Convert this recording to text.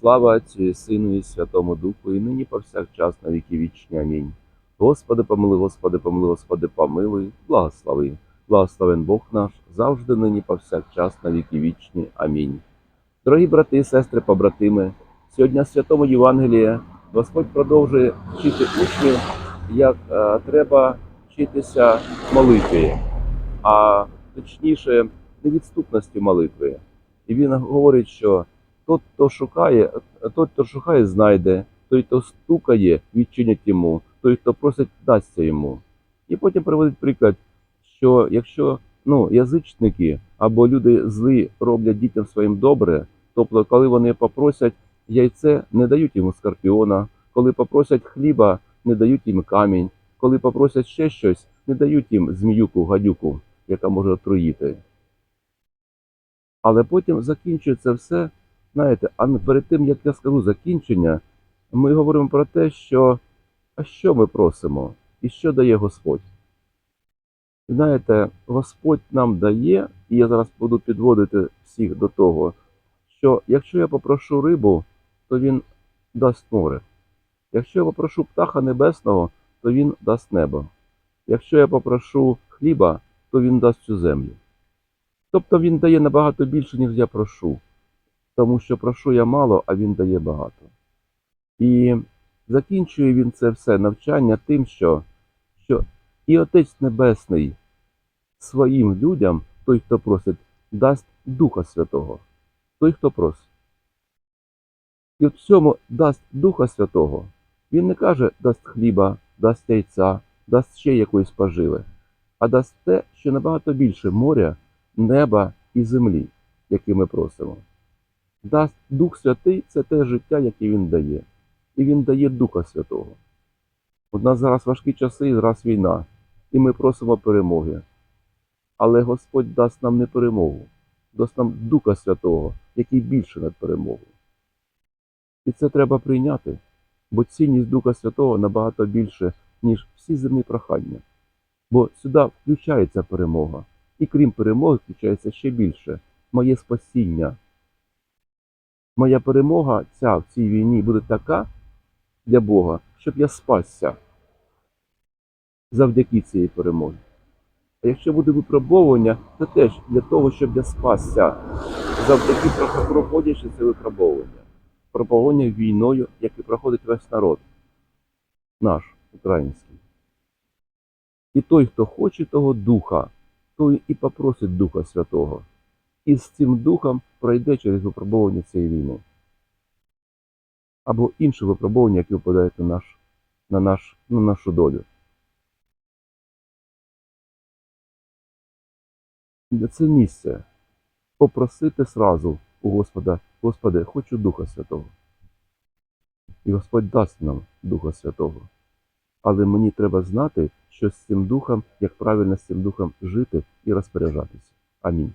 Слава Отцю і Сину і Святому Духу, і нині повсякчас на віки вічні. Амінь. Господи, помилуй, Господи, помилуй, Господи, помилуй, благослови. Благословен Бог наш, завжди нині повсякчас на віки вічні. Амінь. Дорогі брати і сестри, побратими, сьогодні в Святому Євангелії Господь продовжує вчити учнів, як е, треба вчитися молитві, а точніше невідступності молитви. І він говорить, що тот, хто шукає, той, хто шукає, знайде, той, хто стукає, відчинять йому, той, хто просить, дасться йому. І потім приводить приклад, що якщо ну, язичники або люди злі роблять дітям своїм добре, тобто, коли вони попросять яйце, не дають йому скорпіона, коли попросять хліба, не дають їм камінь, коли попросять ще щось, не дають їм зміюку, гадюку, яка може отруїти. Але потім закінчується все Знаєте, а перед тим, як я скажу закінчення, ми говоримо про те, що а що ми просимо і що дає Господь. Знаєте, Господь нам дає, і я зараз буду підводити всіх до того, що якщо я попрошу рибу, то він дасть море. Якщо я попрошу птаха небесного, то він дасть небо. Якщо я попрошу хліба, то він дасть цю землю. Тобто він дає набагато більше, ніж я прошу тому що прошу я мало, а він дає багато. І закінчує він це все навчання тим, що, що і Отець Небесний своїм людям, той, хто просить, дасть Духа Святого, той, хто просить. І от в цьому дасть Духа Святого. Він не каже, дасть хліба, дасть яйця, дасть ще якоїсь поживи, а дасть те, що набагато більше моря, неба і землі, які ми просимо. Дасть Дух Святий це те життя, яке Він дає. І Він дає Духа Святого. У нас зараз важкі часи і зараз війна, і ми просимо перемоги. Але Господь дасть нам не перемогу, дасть нам Духа Святого, який більше над перемогою. І це треба прийняти, бо цінність Духа Святого набагато більше, ніж всі земні прохання. Бо сюди включається перемога, і крім перемоги, включається ще більше моє спасіння. Моя перемога ця в цій війні буде така для Бога, щоб я спасся завдяки цієї перемоги. А якщо буде випробовування, то теж для того, щоб я спасся завдяки проходячи це випробовування. Випробовування війною, яке проходить весь народ, наш український. І той, хто хоче того духа, той і попросить Духа Святого і з цим духом пройде через випробування цієї війни. Або інші випробування, які впадають на, наш, на, наш, на нашу долю. Це місце попросити сразу у Господа, Господи, хочу Духа Святого. І Господь дасть нам Духа Святого. Але мені треба знати, що з цим духом, як правильно з цим духом жити і розпоряджатися. Амінь.